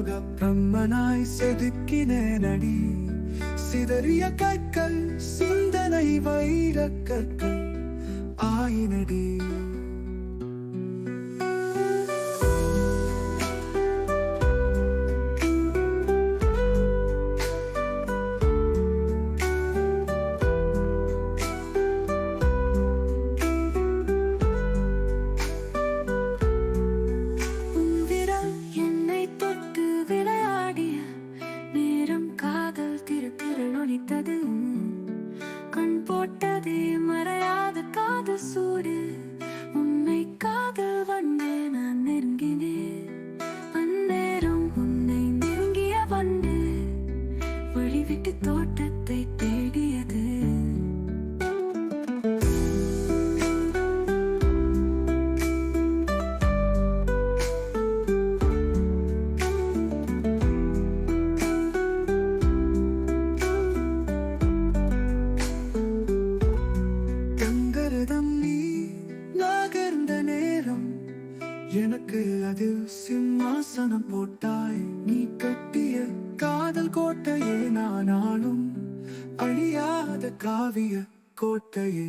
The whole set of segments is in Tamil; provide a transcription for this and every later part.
யோக பிரம்மனாய் செதுக்கினடி சிதறிய கற்கள் சிந்தனை வைர கற்கள் ஆயினடி. காவிய கோட்டையே.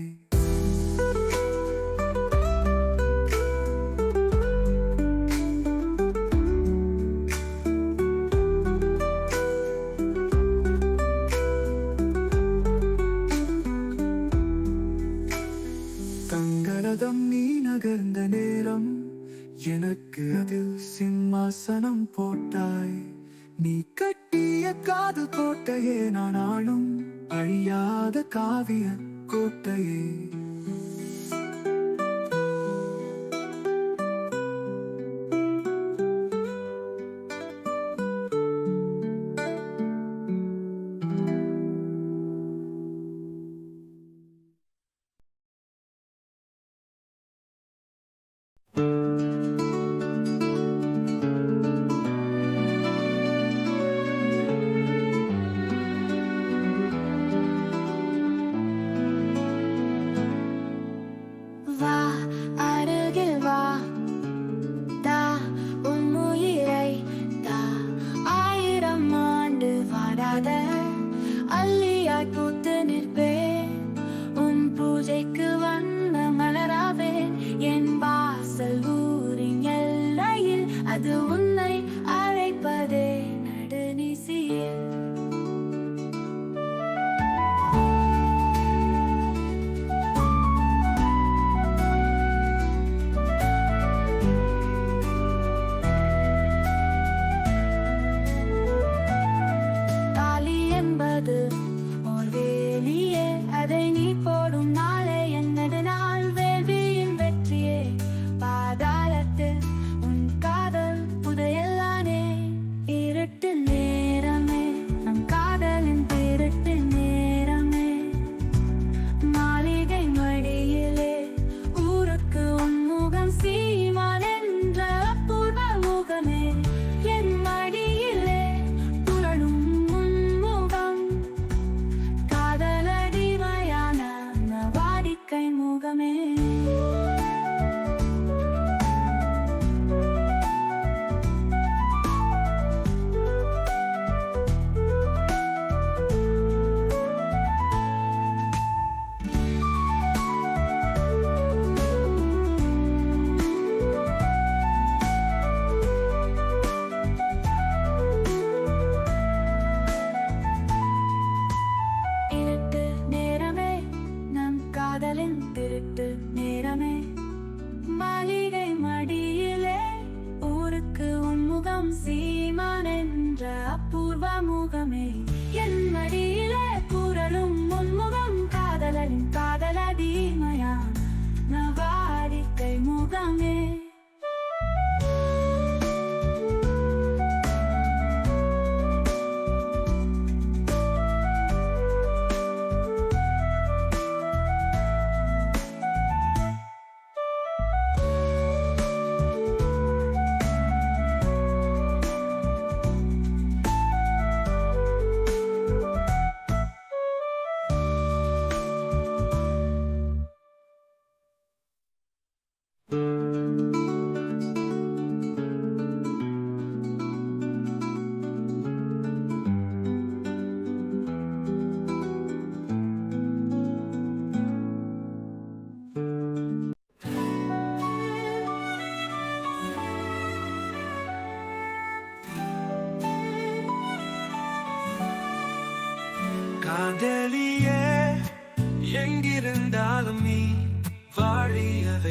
கோட்டையே நான் ஆளும் அழியாத காவிய கோட்டையே.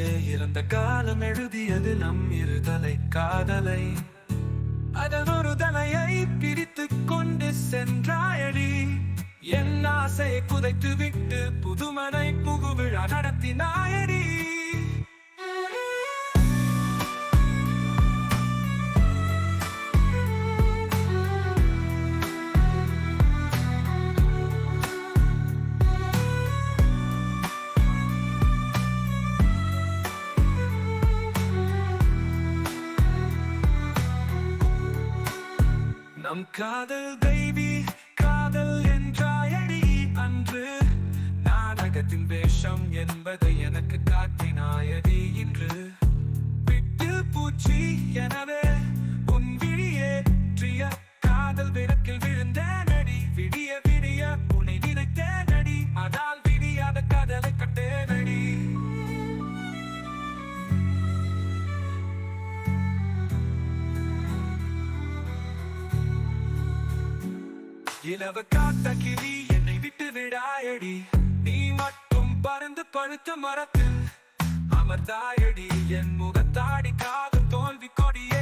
வாழியவே இறந்த காலம் எழுதியது நம் இருதலை காதலை. அதன் ஒரு தலையை பிரித்துக் கொண்டு சென்றாயடி. என் ஆசையை புதைத்து விட்டு புதுமனை புகுவிழா நடத்தினாயடி. காதல் தெய்வி காதல் என்றாயடி அன்று. நாடகத்தின் வேஷம் என்பதை எனக்கு காட்டினாயடி இன்று. விட்டு பூச்சி எனவே நிலவ காத்த கிளி என்னை விட்டு விடாயடி. நீ மட்டும் பறந்து பழுத்த மரத்தில் அமர்ந்தாயடி. என் முகத்தாடி காதல் தோல்வி கொடியே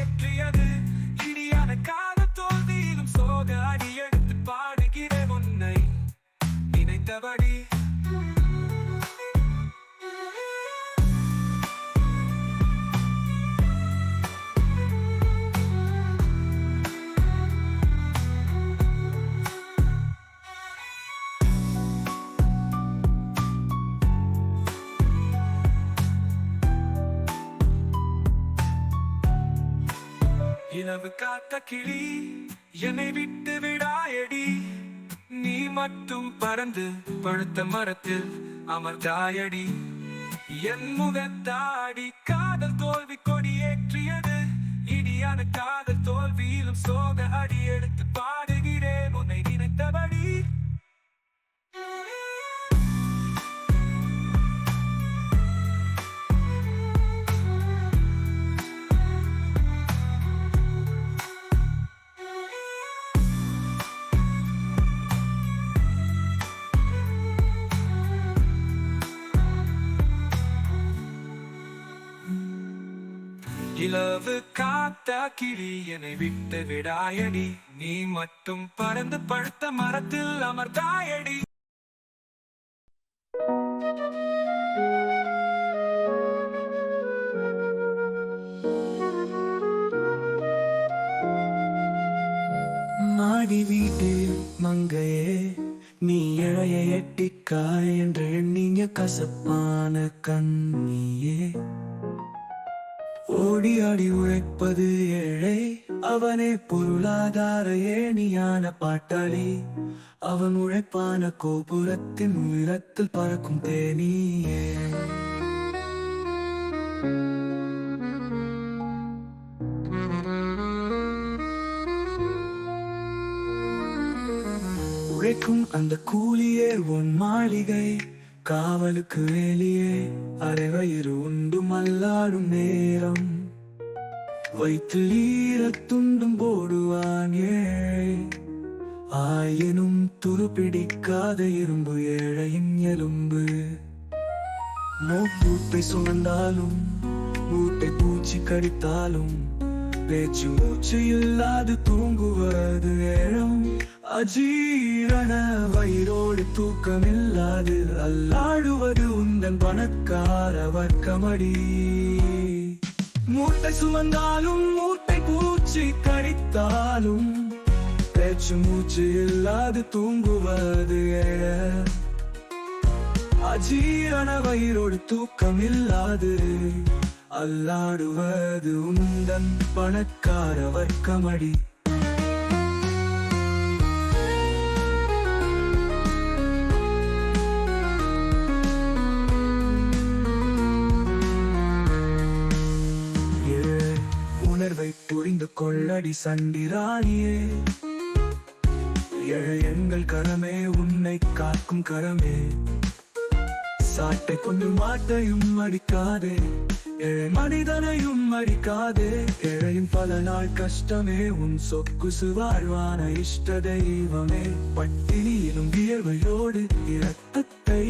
இலவு காத்த கிளி என்னை விட்டு விடாயடி. நீ மட்டும் பறந்து பழுத்த மரத்தில் அமர்ந்தாயடி. என் முகத்தாடி காதல் தோல்வி கொடி ஏற்றியது இடியான காதல் தோல்வியிலும் சோக அடி எடுத்து பாடுகிறேன். உன்னை நினைத்தபடி. நிலவு காத்த கிளி என்னை விட்டு விடாயடி. நீ மட்டும் பறந்து பழுத்த மரத்தில் அமர்ந்தாயடி. மாடி வீட்டு மங்கையே நீ இழைய எட்டிக்காய் என்று எண்ணிய கசப்பான கண். உழைப்பான கோபுரத்தின் உயரத்தில் பறக்கும் தேனியே. உழைக்கும் அந்த கூலியே உன் மாளிகை. காவலுக்கு வெளியே அரைவயிறு உண்டு மல்லாடும் நேரம். வைத்து ஈரத் துண்டும் போடுவான் ஏழை. ஆயினும் துருப்பிடிக்காத இரும்பு ஏழையின் எலும்பு. மூட்டை சுமந்தாலும் மூட்டை பூச்சி கடித்தாலும் பேச்சு மூச்சு இல்லாது தூங்குவது ஏழம் அஜீரண வயிறோடு தூக்கம் இல்லாது அல்லாடுவது உந்தன் பணக்கார வர்க்கமடி. மூட்டை சுமந்தாலும் மூட்டை பூச்சி கடித்தாலும் பேச்சு மூச்சு இல்லாது தூங்குவது அஜீரண வயிறோடு தூக்கம் இல்லாது அல்லாடுவது உந்தன் பணக்கார வர்க்கமடி. உணர்வை புரிந்து கொள்ளடி சண்டிராணியே. ஏழை எங்கள் கரமே உன்னை காக்கும் கரமே. சாட்டை கொண்டு மாட்டையும் அடிக்காதே ஏழை மனிதனையும் அடிக்காதே. ஏழையும் பல நாள் கஷ்டமே உன் சொக்கு சுவாழ்வான இஷ்ட தெய்வமே. பட்டினியிலும் வியர்வையோடு இரத்தத்தை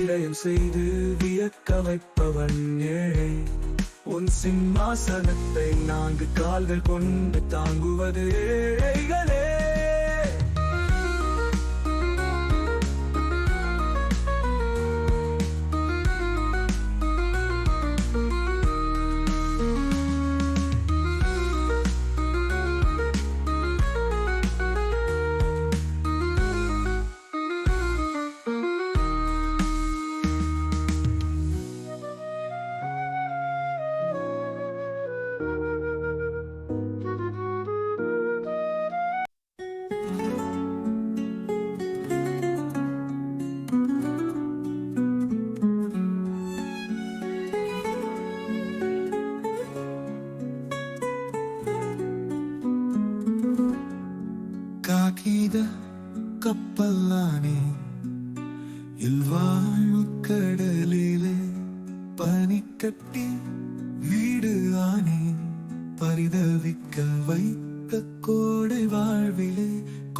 இளையம் செய்து வியக்க வைப்பவன் ஏழை. உன் சிம்மாசனத்தை நான்கு கால்கள் கொண்டு தாங்குவது ஏழைகளே. காகித கப்பலானே இல்வாழ்வு கடலிலே பனிக்கட்டி வீடு ஆனே பரிதவிக்க வைத்த கோடை வாழ்விலே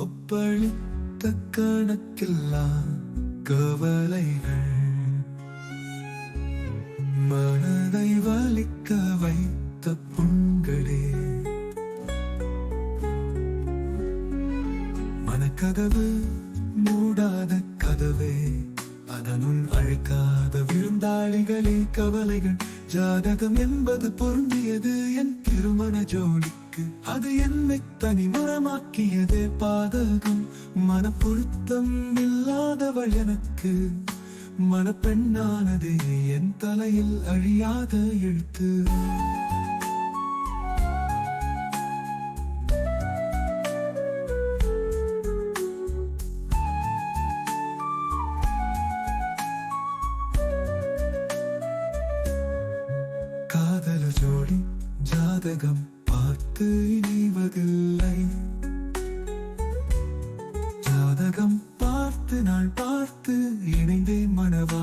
கொப்பளித்த கணக்கில்லா கவலைகள். கதவு மூடாத கதவே. அதனுள் அழைக்காத விருந்தாளிகளே கவலைகள். ஜாதகம் என்பது பொருந்தியது என் திருமண ஜோடிக்கு. அது என்னை தனிமரமாக்கியதே பாதகம். மனப்பொருத்தம் இல்லாதவள் எனக்கு மனப்பெண்ணானது என் தலையில் அழியாத எழுத்து.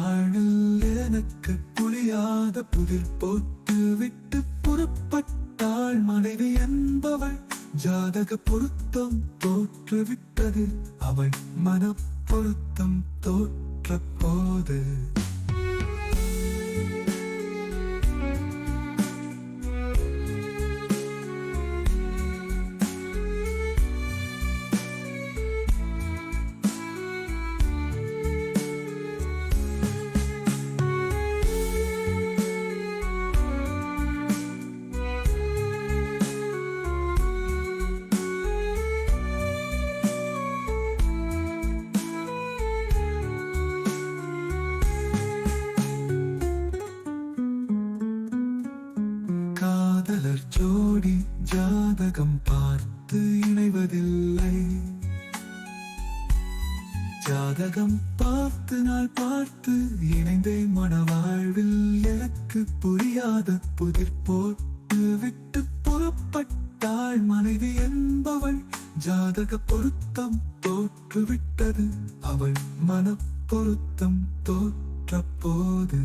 மனவாழ்வில் எனக்கு புரியாத புதிர் போட்டு விட்டு புறப்பட்டாள் மனைவி என்பவள். ஜாதக பொருத்தம் தோற்றுவிட்டது. அவள் மன பொருத்தம் தோற்ற போது ஜாதகம் பார்த்து நாள் பார்த்து இணைந்தே மனவாழ்வில் எனக்கு புரியாத புதிர் போட்டு விட்டு புறப்பட்டாள் மனைவி என்பவள். ஜாதக பொருத்தம் தோற்றுவிட்டது. அவள் மன பொருத்தம் தோற்ற போது.